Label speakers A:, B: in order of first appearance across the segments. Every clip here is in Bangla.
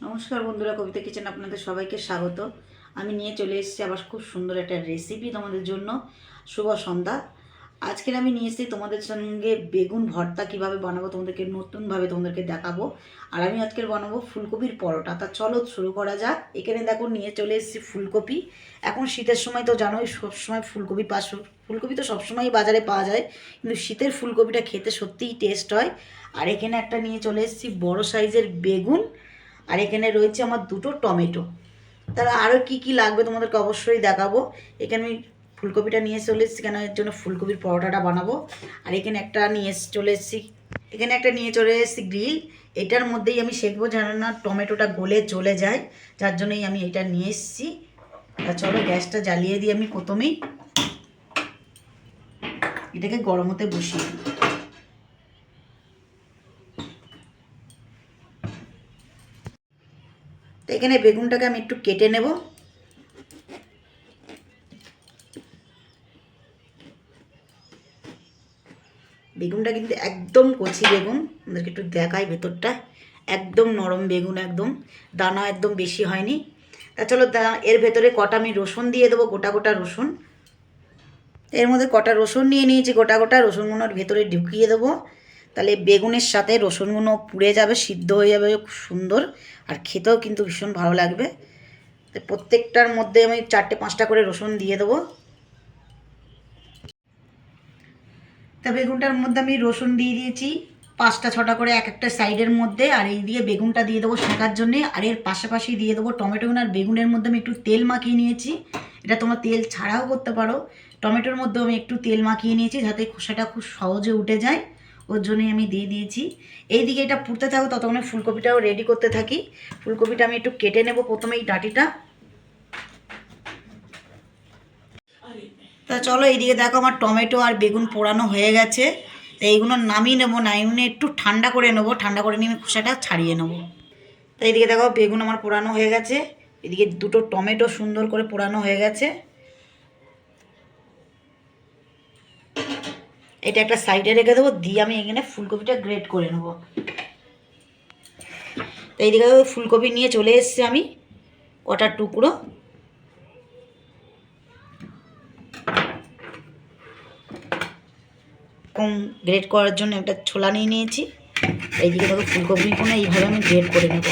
A: নমস্কার বন্ধুরা, কবিতা কিচেন আপনাদের সবাইকে স্বাগত। আমি নিয়ে চলে এসেছি আবার খুব সুন্দর একটা রেসিপি তোমাদের জন্য। শুভ সন্ধ্যা। আজকের আমি নিয়ে এসেছি তোমাদের সঙ্গে বেগুন ভর্তা কীভাবে বানাবো, তোমাদেরকে নতুনভাবে তোমাদেরকে দেখাবো। আর আমি আজকের বানাবো ফুলকপির পরোটা। তা চলো শুরু করা যাক। এখানে দেখো নিয়ে চলে এসেছি ফুলকপি। এখন শীতের সময় তো জানোই, সবসময় ফুলকপি পাশ ফুলকপি তো সবসময়ই বাজারে পাওয়া যায়। কিন্তু শীতের ফুলকপিটা খেতে সত্যিই টেস্ট হয়। আর এখানে একটা নিয়ে চলে এসেছি বড় সাইজের বেগুন। আর এখানে রয়েছে আমার দুটো টমেটো। তারা আরও কি কি লাগবে তোমাদেরকে অবশ্যই দেখাবো। এখানে আমি ফুলকপিটা নিয়ে চলে এসেছি, কেন এর জন্য ফুলকপির পরোটাটা বানাবো। আর এখানে একটা নিয়ে চলে এসেছি। এখানে একটা নিয়ে চলে এসেছি গ্রিল। এটার মধ্যেই আমি শেখবো যেন না টমেটোটা গলে চলে যায়। যার জন্যই আমি এটা নিয়ে এসেছি। তা চলো গ্যাসটা জ্বালিয়ে দিই আমি প্রথমেই। এটাকে গরম হতে বসিয়ে দিই। এখানে বেগুনটাকে আমি একটু কেটে নেব। বেগুনটা কিন্তু একদম কচি বেগুন। আমাদেরকে একটু দেখাই ভেতরটা। একদম নরম বেগুন একদম। দানা একদম বেশি হয়নি। তা চলো এর ভেতরে কটা আমি রসুন দিয়ে দেবো, গোটা গোটা রসুন। এর মধ্যে কটা রসুন নিয়ে নিয়েছি, গোটা গোটা রসুনগুলোর ভেতরে ঢুকিয়ে দেবো। তাহলে বেগুনের সাথে রসুনগুলো পুড়ে যাবে, সিদ্ধ হয়ে যাবে খুব সুন্দর। আর খেতেও কিন্তু ভীষণ ভালো লাগবে। প্রত্যেকটার মধ্যে আমি চারটে পাঁচটা করে রসুন দিয়ে দেবো। তা বেগুনটার মধ্যে আমি রসুন দিয়ে দিয়েছি। পাঁচটা, ছটা করে এক একটা সাইডের মধ্যে। আর এই দিয়ে বেগুনটা দিয়ে দেবো শেখার জন্যে। আর এর পাশাপাশি দিয়ে দেবো টমেটো আর বেগুনের মধ্যে আমি একটু তেল মাখিয়ে নিয়েছি। এটা তোমার তেল ছাড়াও করতে পারো। টমেটোর মধ্যেও আমি একটু তেল মাখিয়ে নিয়েছি যাতে খোসাটা খুব সহজে উঠে যায়। ওর জন্যই আমি দিয়ে দিয়েছি। এই দিকে এটা পুড়তে থাকো ততক্ষণে ফুলকপিটাও রেডি করতে থাকি। ফুলকপিটা আমি একটু কেটে নেব প্রথমে এই ডাঁটিটা। তা চলো এইদিকে দেখো আমার টমেটো আর বেগুন পোড়ানো হয়ে গেছে। তো এইগুলো নামিয়ে নেব, নামিয়ে একটু ঠান্ডা করে নেব। ঠান্ডা করে নিয়ে আমি খোসাটা ছাড়িয়ে নেব। তো এইদিকে দেখো বেগুন আমার পোড়ানো হয়ে গেছে। এদিকে দুটো টমেটো সুন্দর করে পোড়ানো হয়ে গেছে। এটা একটা সাইডে রেখে দেবো, দিয়ে আমি এখানে ফুলকপিটা গ্রেট করে নেব। তো এইদিকে ফুলকপি নিয়ে চলে এসেছি আমি, কটা টুকরো। এরকম গ্রেট করার জন্য একটা ছোলা নিয়ে নিয়েছি। এইদিকে দেখো, ফুলকপিগুলো এইভাবে আমি গ্রেট করে নেব।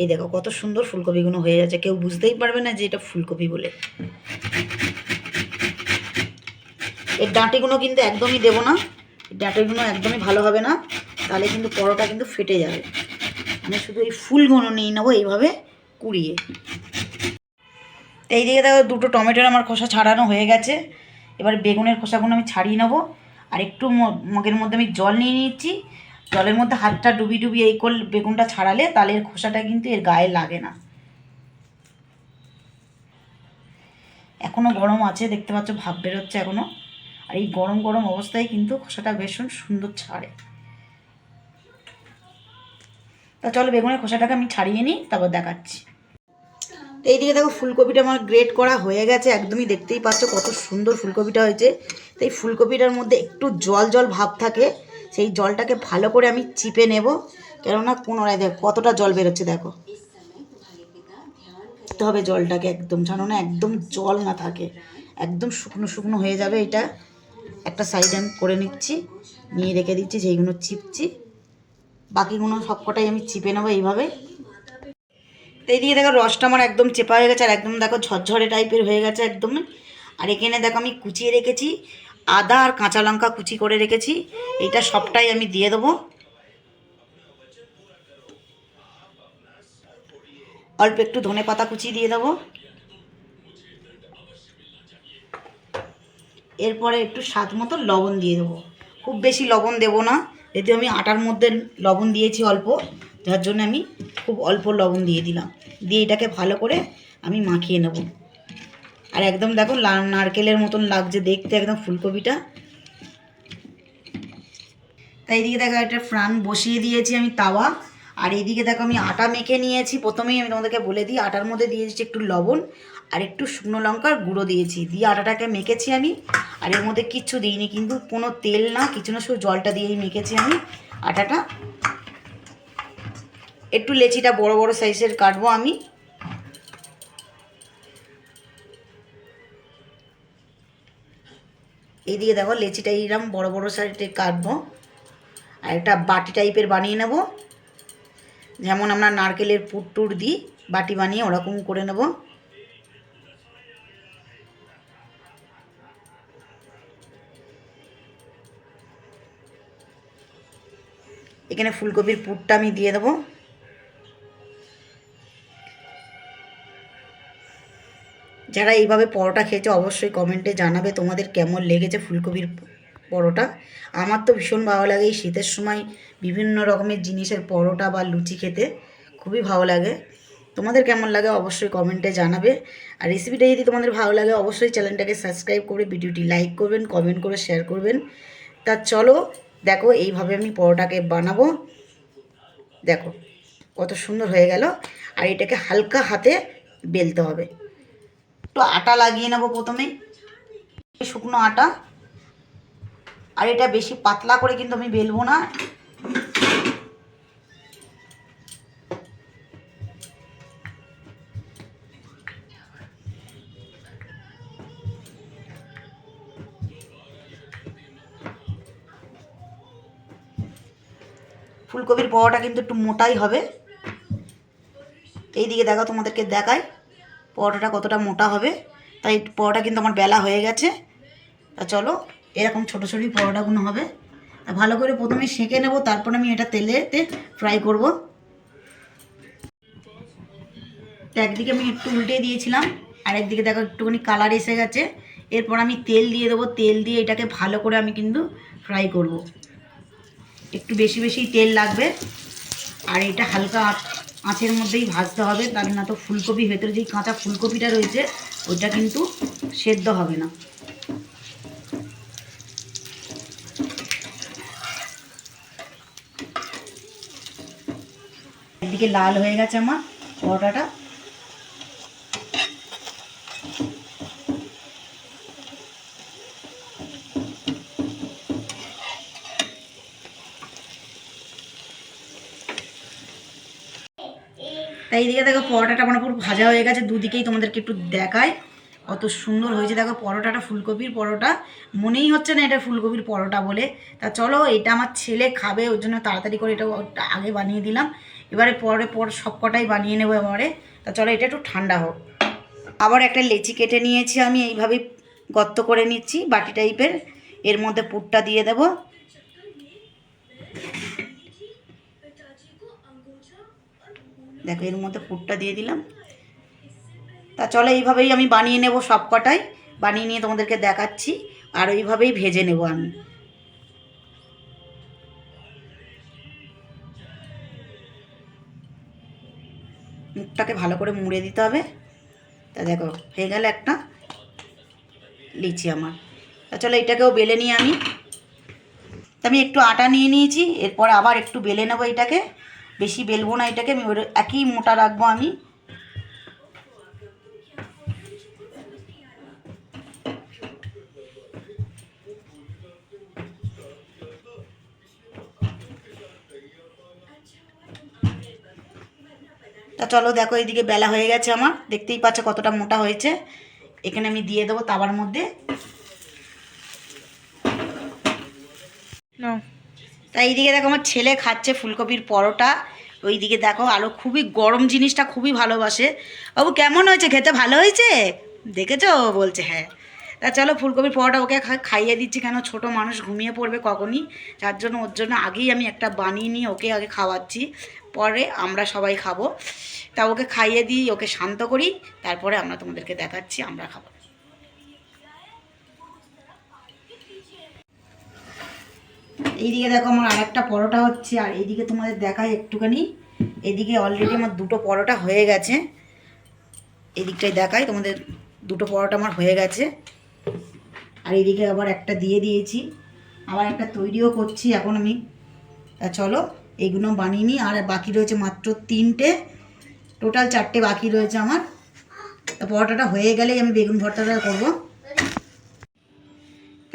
A: এই দেখো, কত সুন্দর ফুলকপিগুলো হয়ে যাচ্ছে। কেউ বুঝতেই পারবে না যে এটা ফুলকপি বলে। এর ডাঁটিগুলো কিন্তু একদমই দেবো না। ডাঁটিগুলো একদমই ভালো হবে না। তাহলে কিন্তু পরোটা কিন্তু ফেটে যাবে। আমি শুধু এই ফুলগুলো নিয়ে নেব এইভাবে কুড়িয়ে। এই দিকে দেখো দুটো টমেটোর আমার খোসা ছাড়ানো হয়ে গেছে। এবার বেগুনের খোসাগুলো আমি ছাড়িয়ে নেব। আর একটু মগের মধ্যে আমি জল নিয়ে নিচ্ছি। জলের মধ্যে হাতটা ডুবি ডুবি এই করলে বেগুনটা ছাড়ালে তাহলে এর খোসাটা কিন্তু এর গায়ে লাগে না। এখনও গরম আছে, দেখতে পাচ্ছ ভাব বেরোচ্ছে এখনও আর এই গরম গরম অবস্থায় কিন্তু খোসাটা ভীষণ সুন্দর ছাড়ে। তা চলো বেগুনের খোসাটাকে আমি ছাড়িয়ে নিই, তারপর দেখাচ্ছি। তো এইদিকে দেখো ফুলকপিটা আমার গ্রেট করা হয়ে গেছে, একদমই দেখতেই পাচ্ছ কত সুন্দর ফুলকপিটা হয়েছে। তো এই ফুলকপিটার মধ্যে একটু জল জল ভাব থাকে, সেই জলটাকে ভালো করে আমি চিপে নেব। কেননা পুনরায় দেখো, কতটা জল বেরোচ্ছে দেখো। দিতে হবে জলটাকে একদম জানো না একদম জল না থাকে। একদম শুকনো শুকনো হয়ে যাবে এটা। একটা সাইড আমি করে নিচ্ছি, নিয়ে রেখে দিচ্ছি যেইগুলো চিপছি। বাকিগুলো সবকটাই আমি চিপে নেব এইভাবে। তো এইদিকে দেখো রসটা আমার একদম চেপা হয়ে গেছে, আর একদম দেখো ঝরঝরে টাইপের হয়ে গেছে একদম। আর এখানে দেখো আমি কুচিয়ে রেখেছি, আদা আর কাঁচা লঙ্কা কুচি করে রেখেছি, এইটা সবটাই আমি দিয়ে দেবো। অল্প একটু ধনে পাতা কুচি দিয়ে দেবো। এরপরে একটু স্বাদ মতো লবণ দিয়ে দেবো। খুব বেশি লবণ দেবো না, যেহেতু আমি আটার মধ্যে লবণ দিয়েছি অল্প, যার জন্য আমি খুব অল্প লবণ দিয়ে দিলাম। দিয়ে এটাকে ভালো করে আমি মাখিয়ে নেব। আর একদম দেখো নারকেলের মতন লাগছে দেখতে, একদম ফুলকপিটা। তাই এদিকে দেখো একটা ফ্রান বসিয়ে দিয়েছি আমি তাওয়া। আর এইদিকে দেখো আমি আটা মেখে নিয়েছি। প্রথমেই আমি তোমাদেরকে বলে দিই, আটার মধ্যে দিয়ে দিয়েছি একটু লবণ। আর একটু শুকনো লঙ্কার গুঁড়ো দিয়েছি। দিয়ে আটাটাকে মেখেছি আমি। আর এর মধ্যে কিচ্ছু দিইনি কিন্তু, কোনো তেল না, কিছু না, শুধু জলটা দিয়েই মেখেছি আমি আটাটা। একটু লেচিটা বড় বড় সাইজের কাটবো আমি। এই এইদিকে দেখো লেচিটা এইরকম বড় বড় সাইজে কাটবো। আর একটা বাটি টাইপের বানিয়ে নেব। যেমন আমরা নারকেলের পুর টুর দিই, বাটি বানিয়ে ওরকম করে নেব। এখানে ফুলকপির পুরটা আমি দিয়ে দেবো। যারা এইভাবে পরোটা খেয়েছে অবশ্যই কমেন্টে জানাবে তোমাদের কেমন লেগেছে ফুলকপির পরোটা। আমার তো ভীষণ ভালো লাগে এই শীতের সময় বিভিন্ন রকমের জিনিসের পরোটা বা লুচি খেতে, খুবই ভালো লাগে। তোমাদের কেমন লাগে অবশ্যই কমেন্টে জানাবে। আর রেসিপিটা যদি তোমাদের ভালো লাগে অবশ্যই চ্যানেলটাকে সাবস্ক্রাইব করে, ভিডিওটি লাইক করবেন কমেন্ট করে শেয়ার করবেন। তা চলো দেখো, এইভাবে আমি পরোটাকে বানাবো। দেখো, কত সুন্দর হয়ে গেল। আর এটাকে হালকা হাতে বেলতে হবে। একটু আটা লাগিয়ে নেব প্রথমে। শুকনো আটা। আর এটা বেশি পাতলা করে কিন্তু আমি বেলবো না। ফুলকপির পরোটা কিন্তু একটু মোটাই হবে। এইদিকে দেখো তোমাদেরকে দেখাই, পরোটাটা কতটা মোটা হবে। তাই পরোটা কিন্তু আমার বেলা হয়ে গেছে। তা চলো, এরকম ছোটো ছোটোই পরোটাগুলো হবে। তা ভালো করে প্রথমে সেঁকে নেব, তারপর আমি এটা তেলেতে ফ্রাই করব। একদিকে আমি একটু উল্টে দিয়েছিলাম, আর একদিকে দেখো একটুখানি কালার এসে গেছে। এরপর আমি তেল দিয়ে দেবো, তেল দিয়ে এটাকে ভালো করে আমি কিন্তু ফ্রাই করব। একটু বেশি বেশি তেল লাগবে। আর এটা হালকা আঁচ- আঁচের মধ্যেই ভাজতে হবে। তার না তো ফুলকপি, ভেতরে যেই কাঁচা ফুলকপিটা রয়েছে ওইটা কিন্তু সেদ্ধ হবে না। একদিকে লাল হয়ে গেছে আমার পরোটাটা। তাই এইদিকে দেখো পরোটাটা মানে পুরো ভাজা হয়ে গেছে, দুদিকেই তোমাদেরকে একটু দেখায় কত সুন্দর হয়েছে দেখো পরোটাটা, ফুলকপির পরোটা। মনেই হচ্ছে না এটা ফুলকপির পরোটা বলে। তা চলো, এটা আমার ছেলে খাবে, ওর জন্য তাড়াতাড়ি করে এটা আগে বানিয়ে দিলাম। এবারে পরে পর সব কটাই বানিয়ে নেব এবারে। তা চলো, এটা একটু ঠান্ডা হোক। আবার একটা লেচি কেটে নিয়েছি আমি এইভাবে গর্ত করে নিচ্ছি, বাটি টাইপের। এর মধ্যে পুরটা দিয়ে দেবো। দেখো, এর মধ্যে পুরটা দিয়ে দিলাম। তা চলো, এইভাবেই আমি বানিয়ে নেব সব কটাই বানিয়ে নিয়ে তোমাদেরকে দেখাচ্ছি, আর ওইভাবেই ভেজে নেব আমি। মুখটাকে ভালো করে মুড়ে দিতে হবে। তা দেখো, হয়ে গেল একটা লিচি আমার। তা চলো, এটাকেও বেলে নিই আমি। তা আমি একটু আটা নিয়ে নিয়েছি, এরপর আবার একটু বেলে নেব এটাকে। বেশি বেলবো না এটাকে, আমি একই মোটা রাখব আমি। তা চলো দেখো, এইদিকে বেলা হয়ে গেছে আমার। দেখতেই পাচ্ছ কতটা মোটা হয়েছে। এখানে আমি দিয়ে দেবো তাবার মধ্যে। তাই এইদিকে দেখো আমার ছেলে খাচ্ছে ফুলকপির পরোটা, ওইদিকে দেখো আলো খুবই গরম জিনিসটা খুবই ভালোবাসে। বাবু, কেমন হয়েছে? খেতে ভালো হয়েছে? দেখেছ? বলছে হ্যাঁ। তা চলো ফুলকপির পরোটা ওকে খাইয়ে দিচ্ছি কেন? ছোট মানুষ ঘুমিয়ে পড়বে কখনই। যার জন্য, ওর জন্য আগেই আমি একটা বানিয়ে নিয়ে ওকে আগে খাওয়াচ্ছি। পরে আমরা সবাই খাব। তা ওকে খাইয়ে দিই, ওকে শান্ত করি। তারপরে আমরা তোমাদেরকে দেখাচ্ছি, আমরা খাব। এইদিকে দেখো আমার আর একটা পরোটা হচ্ছে, আর এইদিকে তোমাদের দেখাই একটুখানি। এদিকে অলরেডি আমার দুটো পরোটা হয়ে গেছে। এদিকটাই দেখাই, তোমাদের দুটো পরোটা আমার হয়ে গেছে। আর এদিকে আবার একটা দিয়ে দিয়েছি। আবার একটা তৈরিও করছি এখন আমি। চলো এইগুলো বানিয়ে নিই। আর বাকি রয়েছে মাত্র তিনটে। টোটাল চারটে বাকি রয়েছে আমার। পরোটাটা হয়ে গেলেই আমি বেগুন ভর্তাটা করব।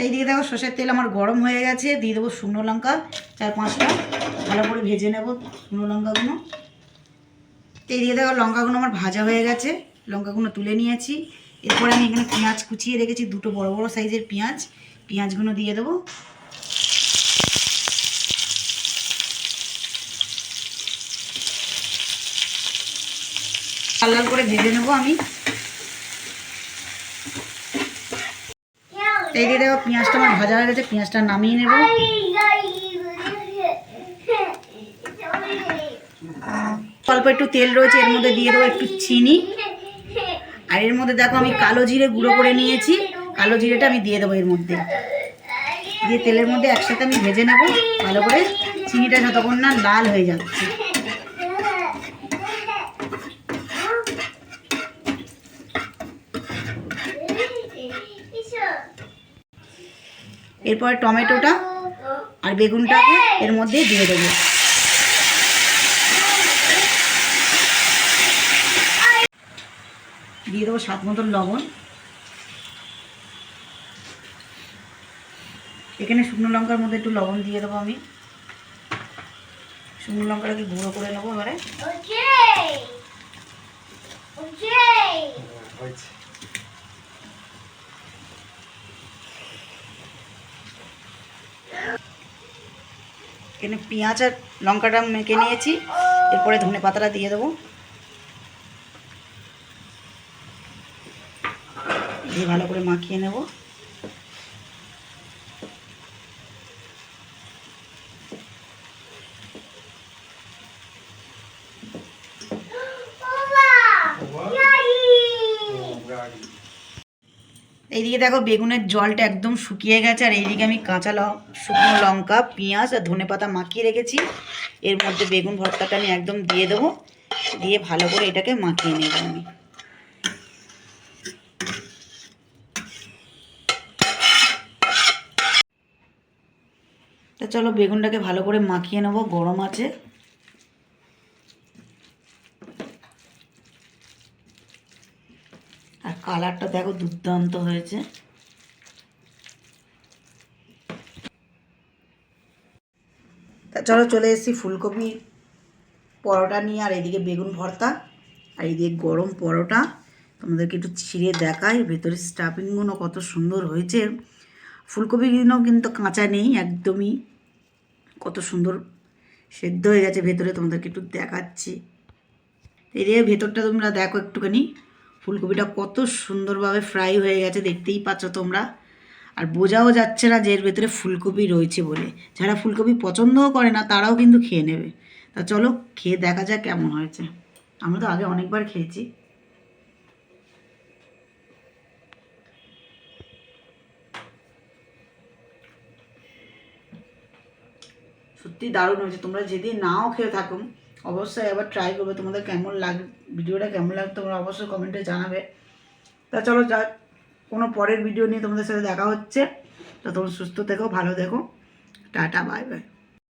A: তাই দিকে দেখো সর্ষের তেল আমার গরম হয়ে গেছে। দিয়ে দেবো শুকনো লঙ্কা, চার পাঁচটা। ভালো করে ভেজে নেব শুকনো লঙ্কাগুলো। এই দিয়ে দেখো লঙ্কাগুলো আমার ভাজা হয়ে গেছে। লঙ্কাগুলো তুলে নিয়েছি। এরপরে আমি এখানে পেঁয়াজ কুচিয়ে রেখেছি, দুটো বড় বড় সাইজের পেঁয়াজ। পেঁয়াজগুলো দিয়ে দেবো। লাল করে ভেজে নেব আমি। এই দিয়ে দেখো, পেঁয়াজটা আমার ভাজা হয়ে গেছে, পেঁয়াজটা নামিয়ে নেব। অল্প একটু তেল রয়েছে, এর মধ্যে দিয়ে দেবো একটু চিনি। আর এর মধ্যে দেখো, আমি কালো জিরে গুঁড়ো করে নিয়েছি। কালো জিরেটা আমি দিয়ে দেবো এর মধ্যে। দিয়ে তেলের মধ্যে একসাথে আমি ভেজে নেব, ভালো করে। চিনিটা যতক্ষণ না লাল হয়ে যাচ্ছে। এরপরে টমেটোটা আর বেগুনটাকে এর মধ্যে দিয়ে দেবো। দিয়ে দেবো স্বাদ মতন লবণ। এখানে শুকনো লঙ্কার মধ্যে একটু লবণ দিয়ে দেবো আমি। শুকনো লঙ্কাটাকে গুঁড়ো করে নেব এবারে। এখানে পেঁয়াজ আর লঙ্কাটা মেখে নিয়েছি। এরপরে ধনে পাতাটা দিয়ে দেবো। দিয়ে ভালো করে মাখিয়ে নেব। এইদিকে দেখো বেগুনের জলটা একদম শুকিয়ে গেছে, আর এইদিকে আমি কাঁচা শুকনো লঙ্কা, পেঁয়াজ আর ধনে পাতা মাখিয়ে রেখেছি। এর মধ্যে বেগুন ভর্তাটা আমি একদম দিয়ে দেবো, দিয়ে ভালো করে এটাকে মাখিয়ে নেব আমি। তা চলো বেগুনটাকে ভালো করে মাখিয়ে নেব, গরম আছে। কালারটা দেখো দুর্দান্ত হয়েছে। তা চলো চলে এসেছি ফুলকপি পরোটা নিয়ে, আর এদিকে বেগুন ভর্তা, আর এদিকে গরম পরোটা। তোমাদেরকে একটু ছিঁড়ে দেখাই, ভেতরে স্টাফিংগুলো কত সুন্দর হয়েছে। ফুলকপিগুলো কিন্তু কাঁচা নেই, একদমই কত সুন্দর সেদ্ধ হয়ে গেছে ভেতরে, তোমাদেরকে একটু দেখাচ্ছি। এদিকে ভেতরটা তোমরা দেখো একটুখানি। ফুলকপিটা কত সুন্দরভাবে ফ্রাই হয়ে গেছে, দেখতেই পাচ্ছ তোমরা। আর বোঝাও যাচ্ছে না যে এর ভেতরে ফুলকপি রয়েছে বলে। যারা ফুলকপি পছন্দও করে না, তারাও কিন্তু খেয়ে নেবে। তা চলো, খেয়ে দেখা যাক কেমন হয়েছে। আমরা তো আগে অনেকবার খেয়েছি। সত্যি দারুণ হয়েছে। তোমরা যেদিন নাও খেয়ে থাকো। অবশ্যই আবার ট্রাই করবে তোমাদের কেমন লাগ, ভিডিওটা কেমন লাগতো তোমরা অবশ্যই কমেন্টে জানাবে। তা চলো যা কোনো পরের ভিডিও নিয়ে তোমাদের সাথে দেখা হচ্ছে। তো তোমরা সুস্থ থেকো, ভালো দেখো টাটা বাই বাই